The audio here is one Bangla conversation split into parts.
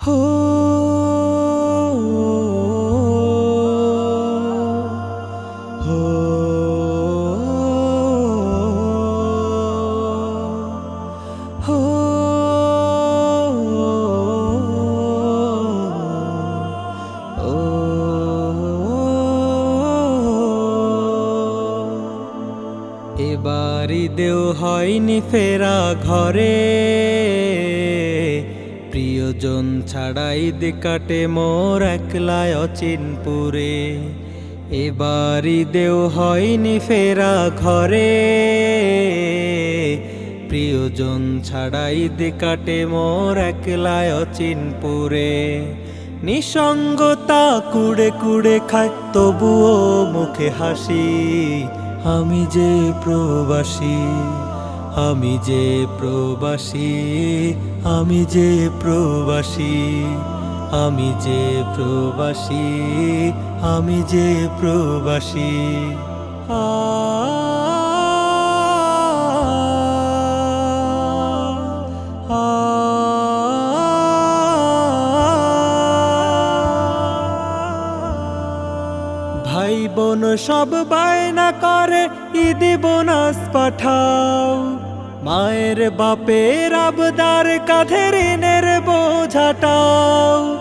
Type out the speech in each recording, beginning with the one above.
হো হো হো এবারই দেও হয়নি ফেরা ঘরে। প্রিয়জন ছাড়াই দে কাটে মোর একলায় অচিনপুরে। এবারই দেও হয়নি ফেরা ঘরে। প্রিয়জন ছাড়াই দে কাটে মোর একলায় অচিনপুরে। নিসঙ্গতা কুড়ে কুড়ে খায়, তবুও মুখে হাসি, আমি যে প্রবাসী। আমি যে প্রবাসী আমি যে প্রবাসী আমি যে প্রবাসী আমি যে প্রবাসী ভাই বোন সব বায়না করে ঈদে বোনাস পাঠাও মায়ের বাপের আবদার কাঁধে ঋণের বোঝাটাও।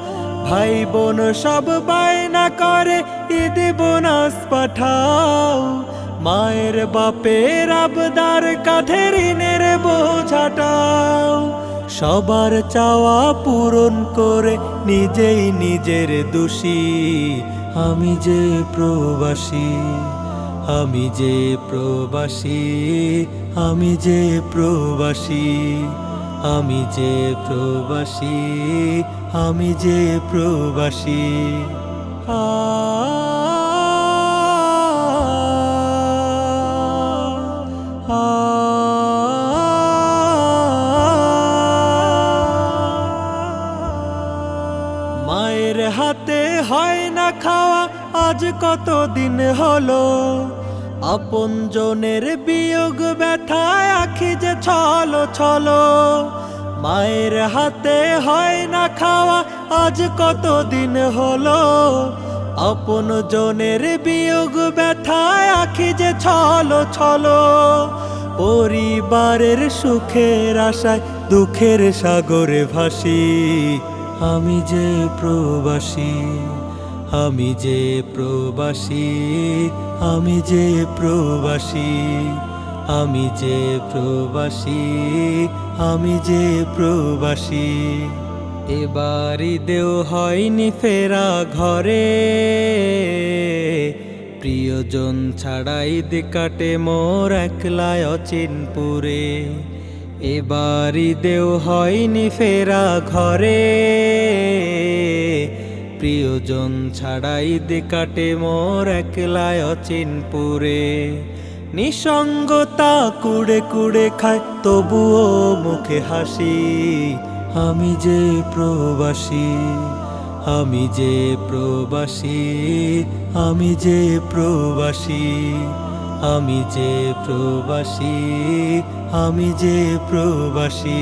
ভাই বোন সব বায়না করে, ঈদে বোনাস পাঠাও। মায়ের বাপের আবদার কাঁধে ঋণের বোঝাটাও। সবার চাওয়া পূরণ করে নিজেই নিজের দোষী, আমি যে প্রবাসী। আমি যে প্রবাসী আমি যে প্রবাসী আমি যে প্রবাসী আমি যে প্রবাসী। আ মায়ের হাতে হয় না খাওয়া, আজ কত দিন হলো? আপন জনের বিয়োগ ব্যথায় আখি যে ছলো ছলো। মায়ের হাতে হয় না খাওয়া, আজ কত দিন হলো? আপন জনের বিয়োগ ব্যথায় আখি যে ছলো ছলো। পরিবারের সুখের আশায়, দুঃখের সাগরে ভাসি। আমি যে প্রবাসী, আমি যে প্রবাসী, আমি যে প্রবাসী, আমি যে প্রবাসী, আমি যে প্রবাসী। এবারই দেও হয়নি ফেরা ঘরে, প্রিয়জন ছাড়াই দে কাটে মোর একলায় অচিনপুরে। এবারই দেও হয়নি ফেরা ঘরে। প্রিয়জন ছাড়াই দে কাটে মোর একলায় অচিনপুরে। নিসঙ্গতা কুড়ে কুড়ে খায়, তবুও মুখে হাসি। আমি যে প্রবাসী, আমি যে প্রবাসী, আমি যে প্রবাসী। আমি যে প্রবাসী আমি যে প্রবাসী।